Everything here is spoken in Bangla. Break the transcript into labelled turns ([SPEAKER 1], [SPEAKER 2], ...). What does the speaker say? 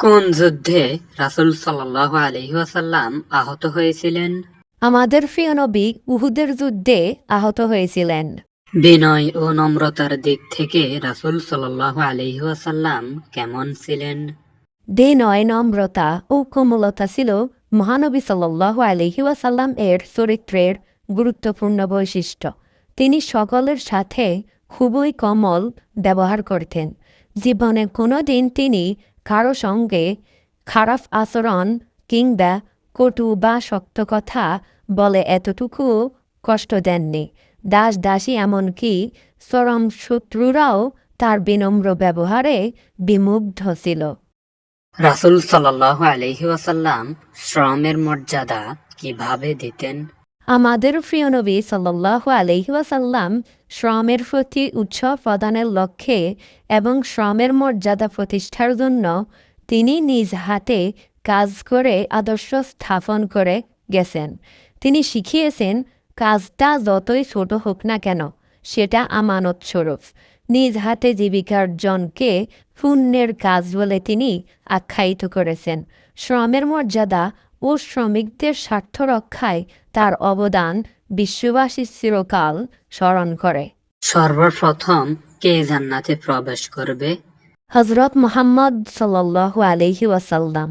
[SPEAKER 1] কোন যুদ্ধে রাসুল সাল্লাল্লাহু আলাইহি ওয়াসাল্লাম আহত হয়েছিলেন?
[SPEAKER 2] আমাদের প্রিয় নবী উহুদের যুদ্ধে আহত হয়েছিলেন।
[SPEAKER 1] বিনয় ও নম্রতার দিক থেকে রাসূল সাল্লাল্লাহু আলাইহি ওয়াসাল্লাম কেমন ছিলেন?
[SPEAKER 2] বিনয় নম্রতা ও কোমলতা ছিল মহানবী সাল্লাহ আলহি ওয়াসাল্লাম এর চরিত্রের গুরুত্বপূর্ণ বৈশিষ্ট্য। তিনি সকলের সাথে খুবই কমল ব্যবহার করতেন। জীবনে কোনো দিন তিনি কারও সঙ্গে খারাপ আচরণ কিংবা কটু বা শক্ত কথা বলে এতটুকু কষ্ট দেননি। দাস দাসী এমনকি চরম শত্রুরাও তার বিনম্র ব্যবহারে বিমুগ্ধ ছিল।
[SPEAKER 1] রাসুল সাল্লাল্লাহু আলাইহি ওয়াসাল্লাম শ্রমের মর্যাদা কীভাবে দিতেন?
[SPEAKER 2] আমাদের প্রিয় নবী সাল্লাহ আলহি ওয়াসাল্লাম শ্রমের প্রতি উৎসব প্রদানের লক্ষ্যে এবং শ্রমের মর্যাদা প্রতিষ্ঠার জন্য তিনি নিজ হাতে কাজ করে আদর্শ স্থাপন করে গেছেন। তিনি শিখিয়েছেন, কাজটা যতই ছোট হোক না কেন, সেটা আমানত স্বরূপ নিজ হাতে জীবিকার জনকে পুণ্যের কাজ বলে তিনি আখ্যায়িত করেছেন। শ্রমের মর্যাদা ও শ্রমিকদের স্বার্থ রক্ষায় তার অবদান বিশ্ববাসী চিরকাল স্মরণ করে।
[SPEAKER 1] সর্বপ্রথম কে জান্নাতে প্রবেশ করবে?
[SPEAKER 2] হজরত মোহাম্মদ সাল্লাহ আলহি ওয়াসাল্লাম।